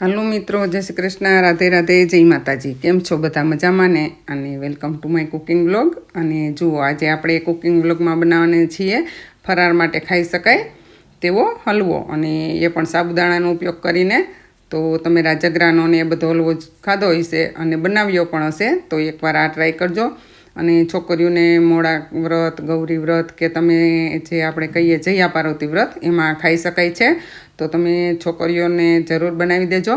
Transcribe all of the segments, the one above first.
હાલો મિત્રો, જય શ્રી કૃષ્ણ, રાધે રાધે, જય માતાજી. કેમ છો બધા મજામાં ને? અને welcome to my cooking blog અને જુઓ, આજે આપણે કુકિંગ બ્લોગમાં બનાવવાને છીએ. ફરાર માટે ખાઈ શકાય તેવો હલવો. અને એ પણ સાબુદાણાનો ઉપયોગ કરીને. તો તમે રાજગરાનો ને એ બધો હલવો ખાધો હશે અને બનાવ્યો પણ હશે. તો એકવાર આ ટ્રાય કરજો. અને છોકરીઓને મોડા વ્રત, ગૌરી વ્રત કે તમે જે આપણે કહીએ જયા પાર્વતી વ્રત, એમાં ખાઈ શકાય છે. તો તમે છોકરીઓને જરૂર બનાવી દેજો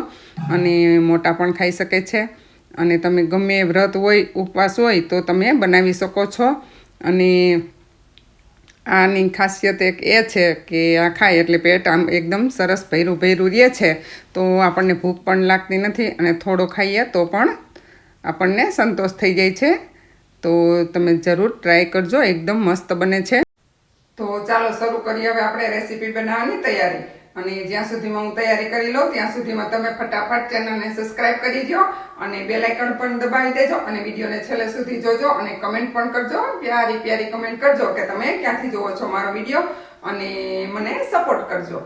અને મોટા પણ ખાઈ શકે છે. અને તમે ગમે વ્રત હોય, ઉપવાસ હોય, તો તમે બનાવી શકો છો. અને આની ખાસિયત એક એ છે કે આ ખાય એટલે પેટ આમ એકદમ સરસ ભૈરું ભૈરું રહે છે. તો આપણને ભૂખ પણ લાગતી નથી અને થોડો ખાઈએ તો પણ આપણને સંતોષ થઈ જાય છે. તો તમે જરૂર ટ્રાય કરજો, એકદમ મસ્ત બને છે. તો ચાલો શરૂ કરીએ, હવે આપણે રેસીપી બનાવવાની તૈયારી. અને જ્યાં સુધીમાં હું તૈયારી કરી લઉં, ત્યાં સુધીમાં તમે ફટાફટ ચેનલને સબસ્ક્રાઇબ કરી દો અને બે લાઇકન પણ દબાવી દેજો અને વિડીયોને છેલ્લે સુધી જોજો અને કમેન્ટ પણ કરજો. પ્યારી પ્યારી કમેન્ટ કરજો કે તમે ક્યાંથી જોવો છો મારો વીડિયો અને મને સપોર્ટ કરજો.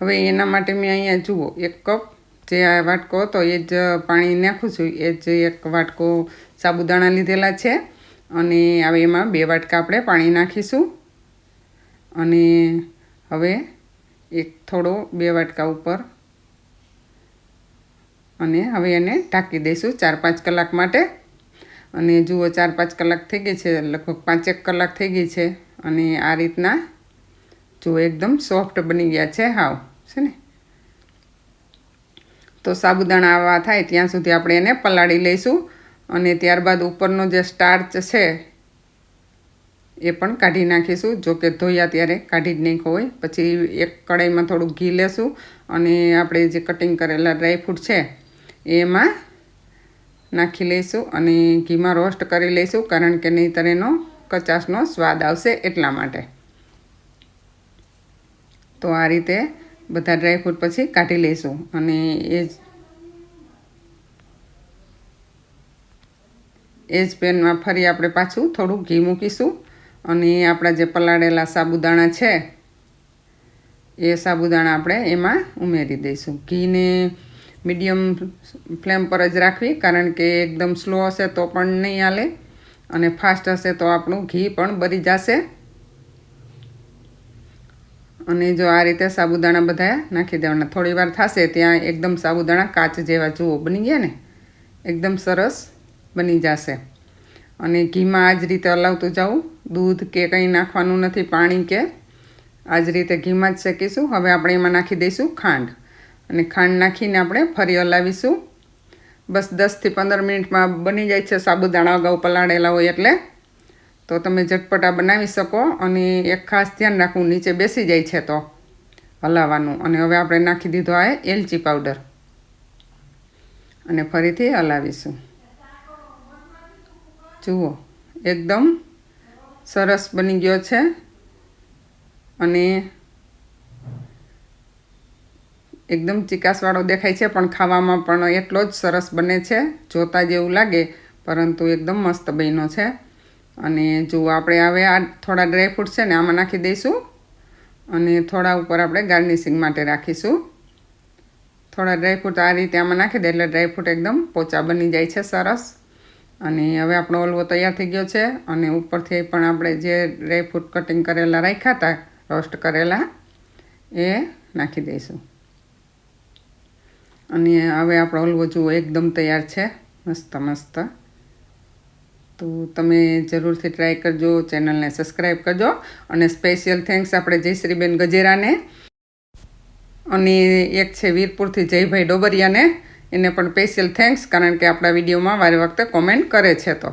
હવે એના માટે મેં અહીંયા જુઓ, એક કપ જે આ વાટકો હતો, એ જ પાણી નાખું છું. એ જ એક વાટકો સાબુદાણા લીધેલા છે અને હવે એમાં બે વાટકા આપણે પાણી નાખીશું. અને હવે એક થોડો બે વાટકા ઉપર અને હવે એને ઢાંકી દઈશું ચાર પાંચ કલાક માટે. અને જુઓ, ચાર પાંચ કલાક થઈ ગઈ છે, લગભગ પાંચેક કલાક થઈ ગઈ છે અને આ રીતના જુઓ, એકદમ સોફ્ટ બની ગયા છે હાવ, છે ને? તો સાબુદાણા આવા થાય, ત્યાં સુધી આપણે એને પલાળી લઈશું અને ત્યારબાદ ઉપરનો જે સ્ટાર્ચ છે એ પણ કાઢી નાખીશું. જો કે ધોયા ત્યારે કાઢી જ નાખ્યો હોય. પછી એક કડાઈમાં થોડું ઘી લેશું અને આપણે જે કટિંગ કરેલા ડ્રાયફ્રૂટ છે એમાં નાખી લઈશું અને ઘીમાં રોસ્ટ કરી લઈશું કારણ કે નહીંતર એનો કચાશનો સ્વાદ આવશે એટલા માટે. તો આ રીતે બધા ડ્રાયફ્રૂટ પછી કાઢી લઈશું અને એ જ એ જ પેનમાં ફરી આપણે પાછું થોડું ઘી મૂકીશું અને આપણા જે પલાળેલા સાબુદાણા છે, એ સાબુદાણા આપણે એમાં ઉમેરી દઈશું. ઘીને મીડિયમ ફ્લેમ પર જ રાખવી, કારણ કે એકદમ સ્લો હશે તો પણ નહીં હાલે અને ફાસ્ટ હશે તો આપણું ઘી પણ બરી જશે. અને જો આ રીતે સાબુદાણા બધા નાખી દેવાના. થોડી વાર થશે ત્યાં એકદમ સાબુદાણા કાચ જેવા જુઓ, બની ગયા ને? એકદમ સરસ બની જશે. અને ઘીમાં આ જ રીતે હલાવતું જાઉં. દૂધ કે કંઈ નાખવાનું નથી, પાણી કે. આ જ રીતે ઘીમાં જ શેકીશું. હવે આપણે એમાં નાખી દઈશું ખાંડ. અને ખાંડ નાખીને આપણે ફરી હલાવીશું. બસ દસથી પંદર મિનિટમાં બની જાય છે સાબુદાણા અગાઉ પલાળેલા હોય એટલે. તો તમે ઝટપટા બનાવી શકો અને એક ખાસ ધ્યાન રાખવું, નીચે બેસી જાય છે તો હલાવવાનું. અને હવે આપણે નાખી દીધો આ એલચી પાવડર. અને ફરીથી હલાવીશું. જુઓ, એકદમ સરસ બની ગયો છે. અને એકદમ ચિકાસવાળો દેખાય છે, પણ ખાવામાં પણ એટલો જ સરસ બને છે, જોતા જેવું લાગે, પરંતુ એકદમ મસ્ત બન્યો છે. અને જો આપણે હવે આ થોડા ડ્રાયફ્રૂટ છે ને, આમાં નાખી દઈશું. અને થોડા ઉપર આપણે ગાર્નિશિંગ માટે રાખીશું. થોડા ડ્રાયફ્રૂટ આ રીતે આમાં નાખી દે એટલે ડ્રાયફ્રૂટ એકદમ પોચા બની જાય છે સરસ. અને હવે આપણો હલવો તૈયાર થઈ ગયો છે અને ઉપરથી પણ આપણે જે ડ્રાયફ્રૂટ કટિંગ કરેલા રાખ્યા હતા રોસ્ટ કરેલા, એ નાખી દઈશું. અને હવે આપણો હલવો જુઓ, એકદમ તૈયાર છે. મસ્ત મસ્ત. તો તમે જરૂરથી ટ્રાય કરજો ચેનલને સબસ્ક્રાઈબ કરજો. અને સ્પેશિયલ થેન્ક્સ આપણે જયશ્રીબેન ગજેરાને. અને એક છે વીરપુરથી જયભાઈ ડોબરિયાને. એને પણ સ્પેશિયલ થેન્ક્સ કારણ કે આપણા વિડીયોમાં વારે વખતે કોમેન્ટ કરે છે તો.